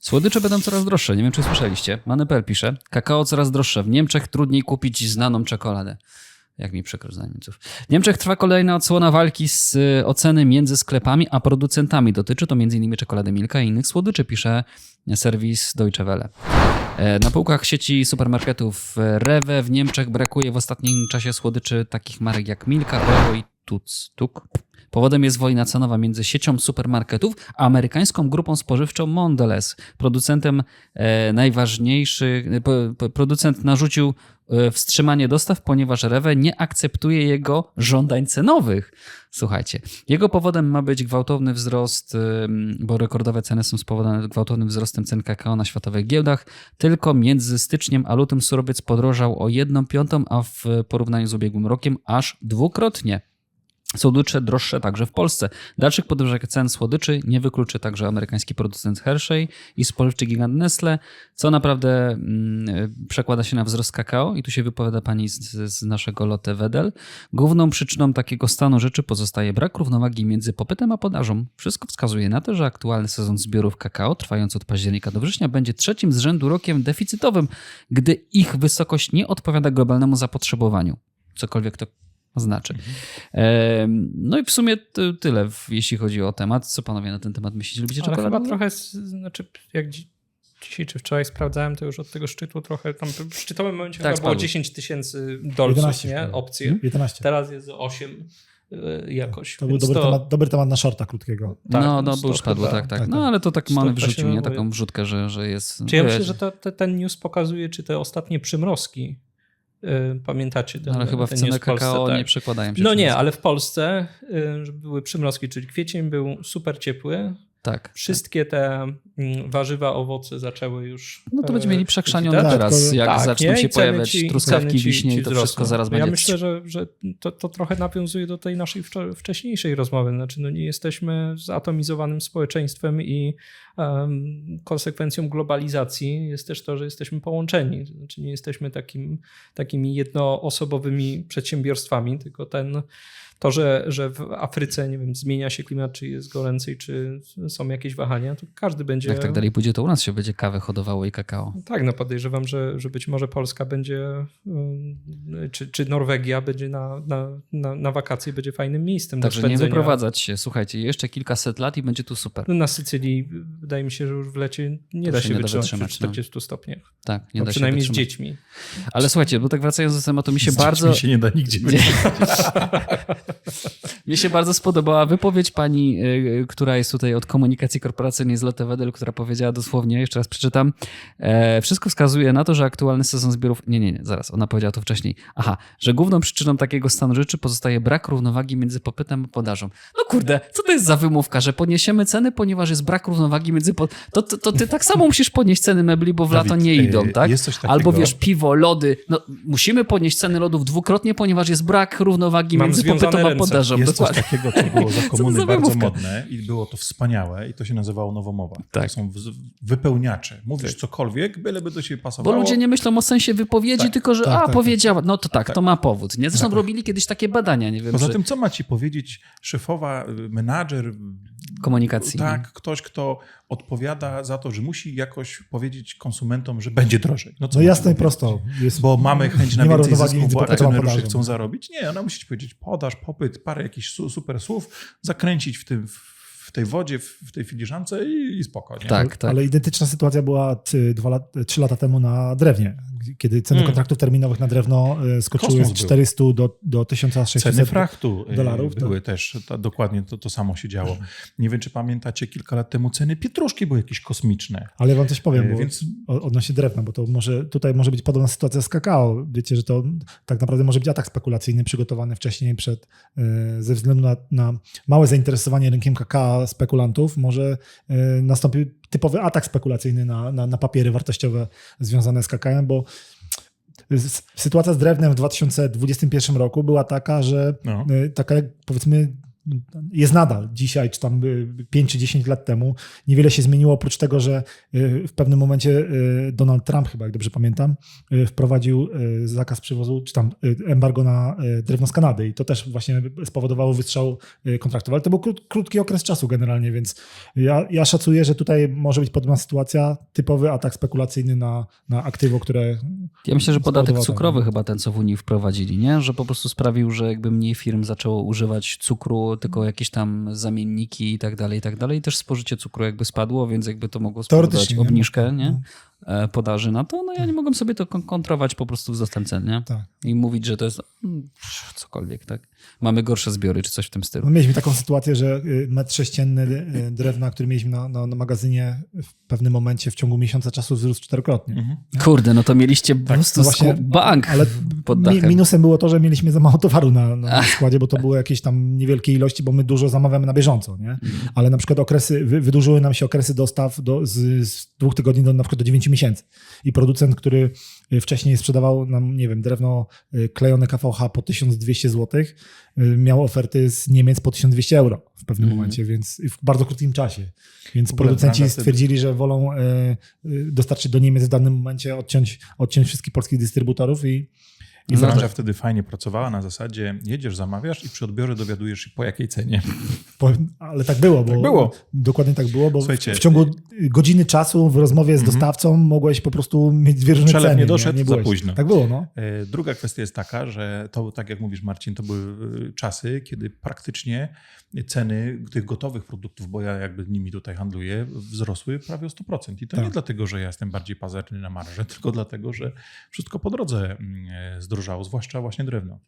Słodycze będą coraz droższe. Nie wiem, czy słyszeliście. Manepel pisze. Kakao coraz droższe. W Niemczech trudniej kupić znaną czekoladę. Jak mi przykro za Niemców. W Niemczech trwa kolejna odsłona walki z y, oceny między sklepami a producentami. Dotyczy to m.in. czekolady Milka i innych słodyczy, pisze serwis Deutsche Welle. E, Na półkach sieci supermarketów e, Rewe w Niemczech brakuje w ostatnim czasie słodyczy takich marek jak Milka, Oreo i Tuc. Tuk. Powodem jest wojna cenowa między siecią supermarketów a amerykańską grupą spożywczą Mondelez. Producentem e, najważniejszy, e, producent narzucił e, wstrzymanie dostaw, ponieważ Rewe nie akceptuje jego żądań cenowych. Słuchajcie, jego powodem ma być gwałtowny wzrost, ym, bo rekordowe ceny są spowodowane gwałtownym wzrostem cen kakao na światowych giełdach. Tylko między styczniem a lutym surowiec podrożał o 1 piątą, a w porównaniu z ubiegłym rokiem aż dwukrotnie. Słodycze droższe także w Polsce. Dalszych podwyżek cen słodyczy nie wykluczy także amerykański producent Hershey i spożywczy gigant Nestle, co naprawdę mm, przekłada się na wzrost kakao. I tu się wypowiada pani z, z naszego Lotte Wedel. Główną przyczyną takiego stanu rzeczy pozostaje brak równowagi między popytem a podażą. Wszystko wskazuje na to, że aktualny sezon zbiorów kakao, trwający od października do września, będzie trzecim z rzędu rokiem deficytowym, gdy ich wysokość nie odpowiada globalnemu zapotrzebowaniu. Cokolwiek to znaczy. Em, No i w sumie ty- tyle, jeśli chodzi o temat. Co panowie na ten temat myślicie? Lubicie Ale czekoladę? chyba trochę, znaczy jak dzi- dzisiaj czy wczoraj sprawdzałem, to już od tego szczytu trochę tam w szczytowym momencie Tak, chyba było spadło. 10 tysięcy dolców, 11 nie? Opcje. 11. Teraz jest 8 y, jakoś. To był dobry, temat, dobry temat na shorta krótkiego. tak, no, więc no, to bo już padło, tak, tak. tak, No, tak. ale to tak mamy to wrzucił, nie? Taką wrzutkę, że, że jest... Czy ja myślę, że to, te, ten news pokazuje, czy te ostatnie przymrozki, pamiętacie ten, ale chyba w ten cenę w Polsce, kakao tak. nie przekładają się. No nie, ale w Polsce y, były przymrozki, czyli kwiecień był super ciepły. Tak. Wszystkie te mm, warzywa, owoce zaczęły już. No to e, będziemy mieli przechrzanione kwitać. teraz, Tak, jak Tak, zaczną nie? się pojawiać ci- truskawki, ci- wiśnie ci i to wszystko zaraz Ja będzie... myślę, że, że to, to trochę nawiązuje do tej naszej wcześniejszej rozmowy. Znaczy, no nie jesteśmy zatomizowanym społeczeństwem i konsekwencją globalizacji jest też to, że jesteśmy połączeni. Znaczy, nie jesteśmy takim, takimi jednoosobowymi przedsiębiorstwami, tylko ten. To, że, że w Afryce, nie wiem, zmienia się klimat, czy jest goręcej, czy są jakieś wahania, to każdy będzie. Jak tak dalej pójdzie, to u nas się będzie kawę hodowało i kakao. Tak, no podejrzewam, że, że być może Polska będzie, czy, czy Norwegia będzie na, na, na, na wakacje, będzie fajnym miejscem Także do nie wyprowadzać się. Słuchajcie, jeszcze kilkaset lat i będzie tu super. No na Sycylii wydaje mi się, że już w lecie nie da się się nie da wytrzymać wytrzymać, przy 40 stopniach. Tak, nie No, da się przynajmniej z wytrzymać. dziećmi. Ale słuchajcie, bo tak wracając do tematu, mi się Z bardzo... dziećmi się nie da nigdzie. Nie. Mnie się bardzo spodobała wypowiedź pani, y, która jest tutaj od komunikacji korporacyjnej z Lotte Wedel, która powiedziała dosłownie, jeszcze raz przeczytam, e, wszystko wskazuje na to, że aktualny sezon zbiorów, nie, nie, nie, zaraz, ona powiedziała to wcześniej, aha, że główną przyczyną takiego stanu rzeczy pozostaje brak równowagi między popytem a podażą. No kurde, co to jest za wymówka, że podniesiemy ceny, ponieważ jest brak równowagi między, po... to, to, to ty tak samo musisz podnieść ceny mebli, bo w lato Dawid, nie idą, y, tak? coś takiego- Albo wiesz, piwo, lody, no musimy podnieść ceny lodów dwukrotnie, ponieważ jest brak równowagi Mam między popytem a podażą. Jest coś Dokładnie. takiego, co było za komuny za bardzo modne i było to wspaniałe i to się nazywało nowomowa. Tak. To są wypełniacze. Mówisz Tak. cokolwiek, byleby do ciebie Bo pasowało. ludzie nie myślą o sensie wypowiedzi, Tak, tylko że tak, a, tak, powiedziała. No to tak, Tak. to ma powód. Nie? Zresztą Tak. robili kiedyś takie badania, nie wiem, Poza czy tym, co ma ci powiedzieć szefowa, y, menadżer, komunikacji. tak, ktoś, kto odpowiada za to, że musi jakoś powiedzieć konsumentom, że będzie drożej. No ma jasne i prosto. Jest, Bo mamy chęć na więcej zysków, bo a akcjonariusze podażą. chcą zarobić. Nie, ona musi ci powiedzieć podaż, popyt, parę jakichś su- super słów, zakręcić w, tym, w tej wodzie, w tej filiżance i, i spoko. Nie? Tak, tak. Ale identyczna sytuacja była dwa lat, trzy lata temu na drewnie, kiedy ceny Mm. kontraktów terminowych na drewno e, skoczyły Kosmos z był. 400 do, do 1600 Ceny frachtu y, dolarów, były też, to, dokładnie to, to samo się działo. Nie wiem, czy pamiętacie, kilka lat temu ceny pietruszki były jakieś kosmiczne. Ale wam coś powiem, E, bo więc- odnośnie drewna, bo to może tutaj może być podobna sytuacja z kakao. Wiecie, że to tak naprawdę może być atak spekulacyjny przygotowany wcześniej przed, e, ze względu na, na małe zainteresowanie rynkiem kakao spekulantów, może e, nastąpił typowy atak spekulacyjny na, na, na papiery wartościowe związane z kakaem, bo sytuacja z drewnem w 2021 roku była taka, że No. e, taka jak powiedzmy jest nadal dzisiaj, czy tam y, 5 czy 10 lat temu. Niewiele się zmieniło, oprócz tego, że y, w pewnym momencie y, Donald Trump, chyba jak dobrze pamiętam, y, wprowadził y, zakaz przywozu, czy tam y, embargo na y, drewno z Kanady i to też właśnie spowodowało wystrzał y, kontraktów. Ale to był krót, krótki okres czasu generalnie, więc ja, ja szacuję, że tutaj może być podobna sytuacja, typowy atak spekulacyjny na, na aktywo, które Ja myślę, że podatek cukrowy chyba ten, co w Unii wprowadzili, nie? Że po prostu sprawił, że jakby mniej firm zaczęło używać cukru, tylko jakieś tam zamienniki i tak dalej, i tak dalej. I też spożycie cukru jakby spadło, więc jakby to mogło spowodować obniżkę, nie? E, Podaży na to. No ja nie mogłem sobie to kon- kontrować po prostu wzrostem cen, nie? Tak. I mówić, że to jest mm, cokolwiek, tak? Mamy gorsze zbiory, czy coś w tym stylu. No mieliśmy taką sytuację, że y, metr sześcienny y, drewna, który mieliśmy na, na, na magazynie w pewnym momencie w ciągu miesiąca czasu wzrósł czterokrotnie. Mhm. Kurde, no to mieliście po prostu no właśnie, bank Ale pod dachem. minusem było to, że mieliśmy za mało towaru na, na składzie, bo to były jakieś tam niewielkie ilości, bo my dużo zamawiamy na bieżąco, nie? Ale na przykład okresy, wy, wydłużyły nam się okresy dostaw do, z, z dwóch tygodni do na przykład do 9 miesięcy. I producent, który y, wcześniej sprzedawał nam, nie wiem, drewno y, klejone KVH po 1200 zł, y, miał oferty z Niemiec po 1200 euro w pewnym Mhm. momencie, więc w bardzo krótkim czasie. Więc producenci stwierdzili, że wolą dostarczyć do Niemiec w danym momencie, odciąć, odciąć wszystkich polskich dystrybutorów i, i za- branża wtedy fajnie pracowała na zasadzie jedziesz, zamawiasz i przy odbiorze dowiadujesz się po jakiej cenie. Po, ale tak było, bo Tak było. dokładnie tak było, bo Słuchajcie, w ciągu godziny czasu w rozmowie z Mhm. dostawcą mogłeś po prostu mieć dwie różne Przelew ceny. nie doszedł, za byłeś- późno. Tak było, no. E, Druga kwestia jest taka, że to, tak jak mówisz Marcin, to były e, czasy, kiedy praktycznie ceny tych gotowych produktów, bo ja jakby nimi tutaj handluję, wzrosły prawie o 100%. I to Tak. nie dlatego, że ja jestem bardziej pazerny na marżę, tylko dlatego, że wszystko po drodze mm, e, zdrożało, zwłaszcza właśnie drewno.